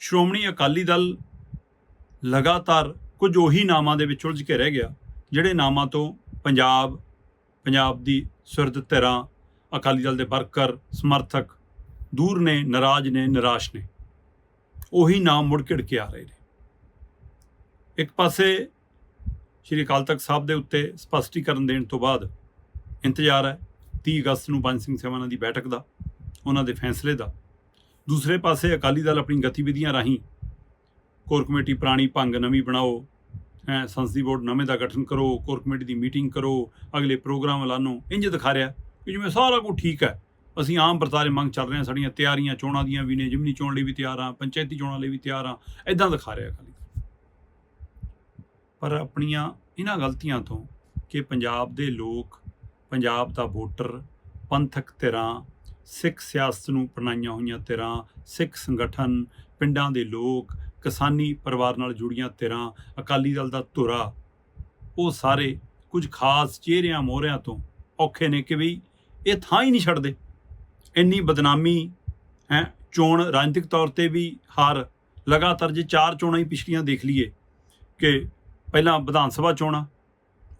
ਸ਼੍ਰੋਮਣੀ ਅਕਾਲੀ ਦਲ ਲਗਾਤਾਰ ਕੁਝ ਉਹੀ ਨਾਮਾਂ ਦੇ ਵਿੱਚ ਉਲਝ ਕੇ ਰਹਿ ਗਿਆ, ਜਿਹੜੇ ਨਾਮਾਂ ਤੋਂ ਪੰਜਾਬ ਪੰਜਾਬ ਦੀ ਸੁਰਦ ਧਿਰਾਂ, ਅਕਾਲੀ ਦਲ ਦੇ ਵਰਕਰ, ਸਮਰਥਕ ਦੂਰ ਨੇ, ਨਾਰਾਜ਼ ਨੇ, ਨਿਰਾਸ਼ ਨੇ। ਉਹੀ ਨਾਮ ਮੁੜ ਘਿੜ ਕੇ ਆ ਰਹੇ ਨੇ। ਇੱਕ ਪਾਸੇ ਸ਼੍ਰੀ ਅਕਾਲ ਤਖਤ ਸਾਹਿਬ ਦੇ ਉੱਤੇ ਸਪਸ਼ਟੀਕਰਨ ਦੇਣ ਤੋਂ ਬਾਅਦ ਇੰਤਜ਼ਾਰ ਹੈ 30 ਅਗਸਤ ਨੂੰ ਪੰਜ ਸਿੰਘ ਸਭਾ ਦੀ ਬੈਠਕ ਦਾ, ਉਹਨਾਂ ਦੇ ਫੈਸਲੇ ਦਾ। ਦੂਸਰੇ ਪਾਸੇ ਅਕਾਲੀ ਦਲ ਆਪਣੀ ਗਤੀਵਿਧੀਆਂ ਰਾਹੀਂ ਕੋਰ ਕਮੇਟੀ ਪੁਰਾਣੀ ਭੰਗ ਨਵੀਂ ਬਣਾਓ, ਹੈ, ਸੰਸਦੀ ਬੋਰਡ ਨਵੇਂ ਦਾ ਗਠਨ ਕਰੋ, ਕੋਰ ਕਮੇਟੀ ਦੀ ਮੀਟਿੰਗ ਕਰੋ, ਅਗਲੇ ਪ੍ਰੋਗਰਾਮ ਐਲਾਨੋ ਇੰਜ ਦਿਖਾ ਰਿਹਾ ਕਿ ਜਿਵੇਂ ਸਾਰਾ ਕੁਝ ਠੀਕ ਹੈ। ਅਸੀਂ ਆਮ ਵਰਤਾਰੇ ਮੰਗ ਚੱਲ ਰਹੇ ਹਾਂ, ਸਾਡੀਆਂ ਤਿਆਰੀਆਂ, ਚੋਣਾਂ ਦੀਆਂ ਵੀ ਨੇ, ਜਿਮਨੀ ਚੋਣ ਲਈ ਵੀ ਤਿਆਰ ਹਾਂ, ਪੰਚਾਇਤੀ ਚੋਣਾਂ ਲਈ ਵੀ ਤਿਆਰ ਹਾਂ ਇਦਾਂ ਦਿਖਾ ਰਿਹਾ ਅਕਾਲੀ ਦਲ। ਪਰ ਆਪਣੀਆਂ ਇਹਨਾਂ ਗਲਤੀਆਂ ਤੋਂ ਕਿ ਪੰਜਾਬ ਦੇ ਲੋਕ, ਪੰਜਾਬ ਦਾ ਵੋਟਰ ਪੰਥਕ ਧਿਰਾਂ ਸਿੱਖ ਸਿਆਸਤ ਨੂੰ ਪਰਨਾਈਆਂ ਹੋਈਆਂ ਧਿਰਾਂ, ਸਿੱਖ ਸੰਗਠਨ, ਪਿੰਡਾਂ ਦੇ ਲੋਕ, ਕਿਸਾਨੀ ਪਰਿਵਾਰ ਨਾਲ ਜੁੜੀਆਂ ਧਿਰਾਂ, ਅਕਾਲੀ ਦਲ ਦਾ ਧੁਰਾ। ਉਹ ਸਾਰੇ ਕੁਝ ਖਾਸ ਚਿਹਰਿਆਂ ਮੋਹਰਿਆਂ ਤੋਂ ਔਖੇ ਨੇ ਕਿ ਵੀ ਇਹ ਥਾਂ ਹੀ ਨਹੀਂ ਛੱਡਦੇ। ਇੰਨੀ ਬਦਨਾਮੀ, ਹੈ, ਚੋਣ ਰਾਜਨੀਤਿਕ ਤੌਰ ਤੇ ਵੀ ਹਾਰ ਲਗਾਤਾਰ ਜੇ ਚਾਰ ਚੋਣਾਂ ਹੀ ਪਿਛਲੀਆਂ ਦੇਖ ਲਈਏ ਕਿ ਪਹਿਲਾਂ ਵਿਧਾਨ ਸਭਾ ਚੋਣਾਂ,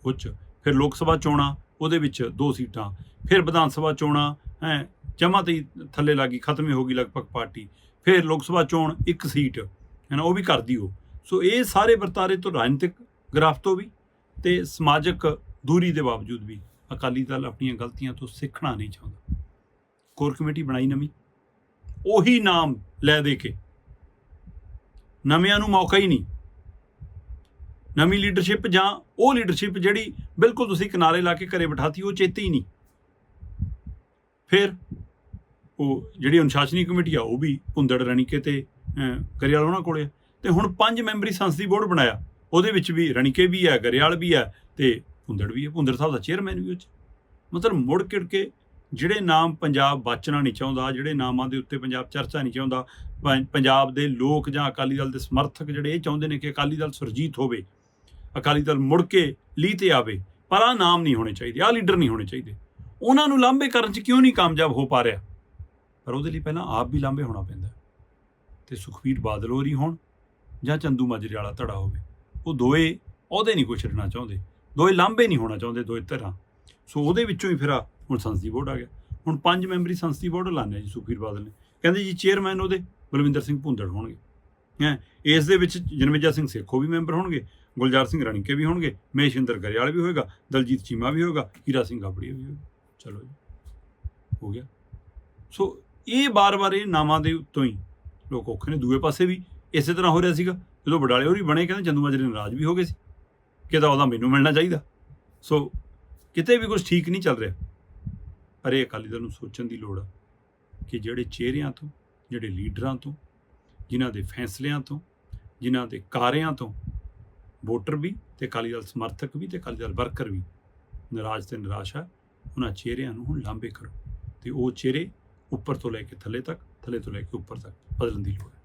ਉਹ 'ਚ ਫਿਰ ਲੋਕ ਸਭਾ ਚੋਣਾਂ, ਉਹਦੇ ਵਿੱਚ ਦੋ ਸੀਟਾਂ, ਫਿਰ ਵਿਧਾਨ ਸਭਾ ਚੋਣਾਂ, ਹੈ ਜਮਾ ਤੇ ਹੀ ਥੱਲੇ ਲੱਗੀ ਖਤਮ ਹੋ ਗਈ ਲਗਭਗ ਪਾਰਟੀ। ਫਿਰ ਲੋਕ ਸਭਾ ਚੋਣ ਇੱਕ ਸੀਟ ਹੈ ਨਾ ਉਹ ਵੀ ਕਰਦੀ ਉਹ। ਸੋ ਇਹ ਸਾਰੇ ਵਰਤਾਰੇ ਤੋਂ ਰਾਜਨੀਤਿਕ ਗ੍ਰਾਫ ਤੋਂ ਵੀ ਤੇ ਸਮਾਜਿਕ ਦੂਰੀ ਦੇ ਬਾਵਜੂਦ ਵੀ ਅਕਾਲੀ ਦਲ ਆਪਣੀਆਂ ਗਲਤੀਆਂ ਤੋਂ ਸਿੱਖਣਾ ਨਹੀਂ ਚਾਹੁੰਦਾ। ਕੋਰ ਕਮੇਟੀ ਬਣਾਈ ਨਵੀਂ। ਉਹੀ ਨਾਮ ਲੈ ਦੇ ਕੇ ਨਵਿਆਂ ਨੂੰ ਮੌਕਾ ਹੀ ਨਹੀਂ। ਨਵੀਂ ਲੀਡਰਸ਼ਿਪ ਜਾਂ ਉਹ ਲੀਡਰਸ਼ਿਪ ਜਿਹੜੀ ਬਿਲਕੁਲ ਤੁਸੀਂ ਕਿਨਾਰੇ ਲਾ ਕੇ ਘਰੇ ਬਿਠਾਤੀ, ਉਹ ਚੇਤੇ ਹੀ ਨਹੀਂ। ਫਿਰ ਉਹ ਜਿਹੜੀ ਅਨੁਸ਼ਾਸਨੀ ਕਮੇਟੀ ਆ ਉਹ ਵੀ ਭੁੰਦੜ ਰਣੀਕੇ ਤੇ ਅਹ, ਗਰੇਵਾਲ ਉਹਨਾਂ ਕੋਲੇ ਆ। ਤੇ ਹੁਣ ਪੰਜ ਮੈਂਬਰੀ ਸੰਸਦੀ ਬੋਰਡ ਬਣਾਇਆ। ਉਹਦੇ ਵਿੱਚ ਵੀ ਰਣੀਕੇ ਵੀ ਹੈ ਗਰੇਵਾਲ ਵੀ ਹੈ ਤੇ ਭੁੰਦੜ ਵੀ ਹੈ ਭੁੰਦੜ ਸਾਹਿਬ ਦਾ ਚੇਅਰਮੈਨ ਵੀ ਉਹ 'ਚ। ਮਤਲਬ ਮੁੜ ਕਿੜ ਕੇ ਜਿਹੜੇ ਨਾਮ ਪੰਜਾਬ ਬਾਚਣਾ ਨਹੀਂ ਚਾਹੁੰਦਾ ਜਿਹੜੇ ਨਾਮਾਂ ਦੇ ਉੱਤੇ ਪੰਜਾਬ ਚਰਚਾ ਨਹੀਂ ਚਾਹੁੰਦਾ ਪੰਜਾਬ ਦੇ ਲੋਕ ਜਾਂ ਅਕਾਲੀ ਦਲ ਦੇ ਸਮਰਥਕ ਜਿਹੜੇ ਇਹ ਚਾਹੁੰਦੇ ਨੇ ਕਿ ਅਕਾਲੀ ਦਲ ਸੁਰਜੀਤ ਹੋਵੇ ਅਕਾਲੀ ਦਲ ਮੁੜ ਕੇ ਲੀ ਤੇ ਆਵੇ ਪਰ ਆ ਨਾਮ ਨਹੀਂ ਹੋਣੇ ਚਾਹੀਦੇ ਆ ਲੀਡਰ ਨਹੀਂ ਹੋਣੇ ਚਾਹੀਦੇ। ਉਹਨਾਂ ਨੂੰ ਲਾਂਭੇ ਕਰਨ 'ਚ ਕਿਉਂ ਨਹੀਂ ਕਾਮਯਾਬ ਹੋ ਪਾ ਰਿਹਾ? ਪਰ ਉਹਦੇ ਲਈ ਪਹਿਲਾਂ ਆਪ ਵੀ ਲਾਂਭੇ ਹੋਣਾ ਪੈਂਦਾ ਤੇ ਸੁਖਵੀਰ ਬਾਦਲ ਹੋਰੀ ਹੋਣ ਜਾਂ ਚੰਦੂ ਮਾਜਰੇ ਵਾਲਾ ਧੜਾ ਹੋਵੇ, ਉਹ ਦੋਏ ਉਹਦੇ ਨਹੀਂ ਕੁਛ ਛੱਡਣਾ ਚਾਹੁੰਦੇ, ਦੋਏ ਲਾਂਭੇ ਨਹੀਂ ਹੋਣਾ ਚਾਹੁੰਦੇ ਦੋਏ ਧਿਰਾਂ। ਸੋ ਉਹਦੇ ਵਿੱਚੋਂ ਹੀ ਫਿਰ ਆ, ਹੁਣ ਸੰਸਦੀ ਬੋਰਡ ਆ ਗਿਆ। ਹੁਣ ਪੰਜ ਮੈਂਬਰੀ ਸੰਸਦੀ ਬੋਰਡ ਲਾਣੇ ਜੀ ਸੁਖਵੀਰ ਬਾਦਲ ਨੇ। ਕਹਿੰਦੇ ਜੀ ਚੇਅਰਮੈਨ ਉਹਦੇ ਬਲਵਿੰਦਰ ਸਿੰਘ ਭੁੰਦੜ ਹੋਣਗੇ। ਹੈ, ਇਸ ਦੇ ਵਿੱਚ ਜਨਮੇਜਾ ਸਿੰਘ ਸੇਖੋ ਵੀ ਮੈਂਬਰ ਹੋਣਗੇ, ਗੁਲਜ਼ਾਰ ਸਿੰਘ ਰਣੀਕੇ ਵੀ ਹੋਣਗੇ ਮਹੇਸ਼ਿੰਦਰ ਗਰੇਵਾਲ ਵੀ ਹੋਏਗਾ, ਦਲਜੀਤ ਚੀਮਾ ਵੀ ਹੋਏਗਾ, ਹੀਰਾ ਸਿੰਘ ਗਾਬੜੀ ਵੀ ਹੋਏਗਾ। ਚਲੋ ਜੀ, ਹੋ ਗਿਆ। ਸੋ ਇਹ ਬਾਰ-ਬਾਰ ਇਹ ਨਾਮਾਂ ਦੇ ਉੱਤੋਂ ਹੀ ਲੋਕ ਔਖੇ ਨੇ। ਦੂਏ ਪਾਸੇ ਵੀ ਇਸੇ ਤਰ੍ਹਾਂ ਹੋ ਰਿਹਾ ਸੀਗਾ। ਜਦੋਂ ਬਡਾਲੇ ਹੋਰੀ ਬਣੇ, ਕਹਿੰਦੇ ਚੰਦੂ ਮਾਜਰੇ ਨਾਰਾਜ਼ ਵੀ ਹੋ ਗਏ ਸੀ। ਕਿ ਤਾਂ ਉਹਦਾ ਮੈਨੂੰ ਮਿਲਣਾ ਚਾਹੀਦਾ। ਸੋ ਕਿਤੇ ਵੀ ਕੁਝ ਠੀਕ ਨਹੀਂ ਚੱਲ ਰਿਹਾ। ਪਰ ਇਹ ਅਕਾਲੀ ਦਲ ਨੂੰ ਸੋਚਣ ਦੀ ਲੋੜ ਆ ਕਿ ਜਿਹੜੇ ਚਿਹਰਿਆਂ ਤੋਂ, ਜਿਹੜੇ ਲੀਡਰਾਂ ਤੋਂ, ਜਿਨ੍ਹਾਂ ਦੇ ਫੈਸਲਿਆਂ ਤੋਂ, ਜਿਨ੍ਹਾਂ ਦੇ ਕਾਰਿਆਂ ਤੋਂ ਵੋਟਰ ਵੀ ਤੇ ਅਕਾਲੀ ਦਲ ਸਮਰਥਕ ਵੀ ਤੇ ਅਕਾਲੀ ਦਲ ਵਰਕਰ ਵੀ ਨਾਰਾਜ਼ ਤੇ ਨਿਰਾਸ਼ ਹੈ ਉਹਨਾਂ ਚਿਹਰਿਆਂ ਨੂੰ ਹੁਣ ਲਾਂਭੇ ਕਰੋ। ਤੇ ਉਹ ਚਿਹਰੇ ਉੱਪਰ ਤੋਂ ਲੈ ਕੇ ਥੱਲੇ ਤੱਕ, ਥੱਲੇ ਤੋਂ ਲੈ ਕੇ ਉੱਪਰ ਤੱਕ ਬਦਲਣ ਦੀ ਲੋੜ ਹੈ।